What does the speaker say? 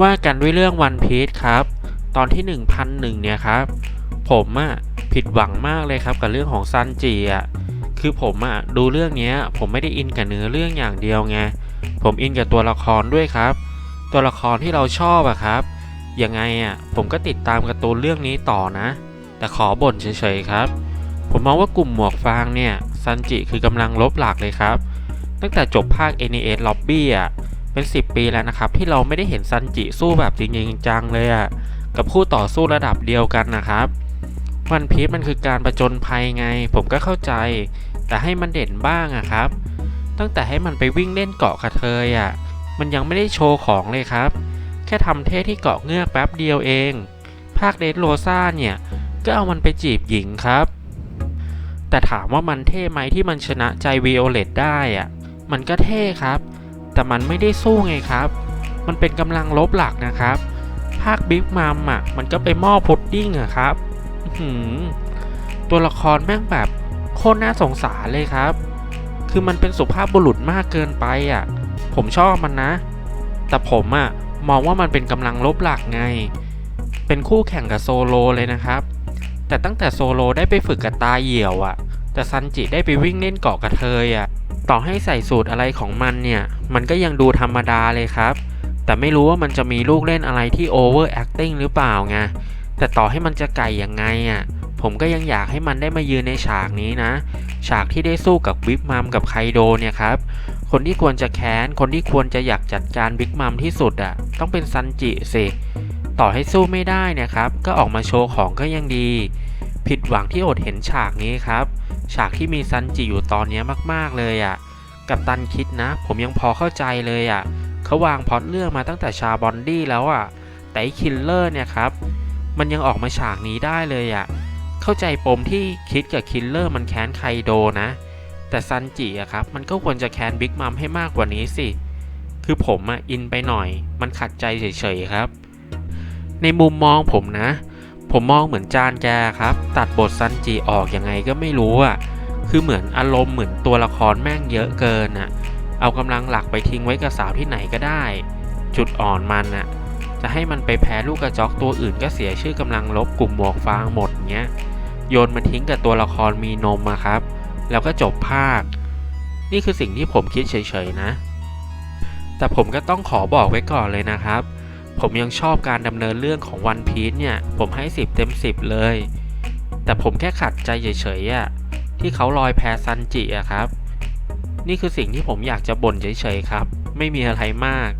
ว่ากันด้วยเรื่องวันพีชครับ ตอนที่ 1001 เนี่ยครับ ผมอะผิดหวังมากเลยครับกับเรื่องของซันจิอะคือผมอะดูเรื่องนี้ผมไม่ได้อินกับเนื้อเรื่องอย่างเดียวไงผมอินกับตัวละครด้วยครับ ตัวละครที่เราชอบอะครับยังไงอะผมก็ติดตามการ์ตูนเรื่องนี้ต่อนะ แต่ขอบ่นเฉยๆครับ ผมมองว่ากลุ่มหมวกฟางเนี่ยซันจิคือกำลังลบหลักเลยครับ ตั้งแต่จบภาค NES Lobby อะ เป็น 10 ปีแล้วนะครับ ที่เราไม่ได้เห็นซันจิสู้แบบจริงๆจังเลยอะกับคู่ต่อสู้ระดับเดียวกันนะครับวันพี e มันคือการประจนภัยไง ผมก็เข้าใจ แต่ให้มันเด่นบ้างอะครับ ตั้งแต่ให้มันไปวิ่งเล่นเกาะกระเทยอะมันยังไม่ได้โชว์ของเลยครับ แค่ทำเท่ที่เกาะเงือกแป๊บเดียวเอง ภาคเดดโรซ่าเนี่ย ก็เอามันไปจีบหญิงครับ แต่ถามว่ามันเท่ไหมที่มันชนะใจวิโอเลตได้อะมันก็เท่ครับ แต่มันไม่ได้สู้ไงครับ มันเป็นกำลังลบหลักนะครับ ภาคบิ๊กมัมอะ มันก็ไปม้อพุดดิ้งอะครับหืตัวละครแม่งแบบโคตรน่าสงสารเลยครับ คือมันเป็นสุภาพบุรุษมากเกินไปอะ ผมชอบมันนะ แต่ผมอะมองว่ามันเป็นกำลังลบหลักไง เป็นคู่แข่งกับโซโลเลยนะครับ แต่ตั้งแต่โซโลได้ไปฝึกกับตาเหี่ยวอะ แต่ซันจิได้ไปวิ่งเล่นเกาะกระเทยอะ่ะต่อให้ใส่สูตรอะไรของมันเนี่ย มันก็ยังดูธรรมดาเลยครับ แต่ไม่รู้ว่ามันจะมีลูกเล่นอะไรที่โอเวอร์แอคติ้งหรือเปล่าไง แต่ต่อให้มันจะไก่ยังไงอะ่ะผมก็ยังอยากให้มันได้มายืนในฉากนี้นะ ฉากที่ได้สู้กับบิ๊กมัมกับไคโดเนี่ยครับ คนที่ควรจะแค้น คนที่ควรจะอยากจัดการบิ๊กมัมที่สุดอะ่ะ ต้องเป็นซันจิสิ ต่อให้สู้ไม่ได้นะครับ ก็ออกมาโชว์ของก็ยังดี ผิดหวังที่อดเห็นฉากนี้ครับ ฉากที่มีซันจิอยู่ตอนนี้มากๆเลยอะ่ะ กับตันคิดนะ ผมยังพอเข้าใจเลยอะ่ะเขาวางพล็อตเรื่องมาตั้งแต่ชาบอนดี้แล้วอะ่ะ แต่ไอ้คิลเลอร์เนี่ยครับ มันยังออกมาฉากนี้ได้เลยอะ่ะ เข้าใจปมที่คิดกับคิลเลอร์มันแค้นไคโดนะ แต่ซันจิอะครับ มันก็ควรจะแค้นบิ๊กมัมให้มากกว่านี้สิ คือผมอะอินไปหน่อย มันขัดใจเฉยๆครับ ในมุมมองผมนะ ผมมองเหมือนจานแกครับ ตัดบทซันจิออกยังไงก็ไม่รู้อะคือเหมือนอารมณ์เหมือนตัวละครแม่งเยอะเกินอะเอากำลังหลักไปทิ้งไว้กับสาวที่ไหนก็ได้ จุดอ่อนมันอะจะให้มันไปแพ้ลูกกระจอกตัวอื่นก็เสียชื่อกำลังลบกลุ่มหมวกฟางหมดเงี้ยโยนมันทิ้งกับตัวละครมีนมมาครับ แล้วก็จบภาค นี่คือสิ่งที่ผมคิดเฉยๆนะ แต่ผมก็ต้องขอบอกไว้ก่อนเลยนะครับ ผมยังชอบการดำเนินเรื่องของวันพีซเนี่ย ผมให้ 10 เต็ม 10 เลย แต่ผมแค่ขัดใจเฉยๆอะที่เขาลอยแพซันจิอะครับ นี่คือสิ่งที่ผมอยากจะบ่นเฉยๆครับ ไม่มีอะไรมาก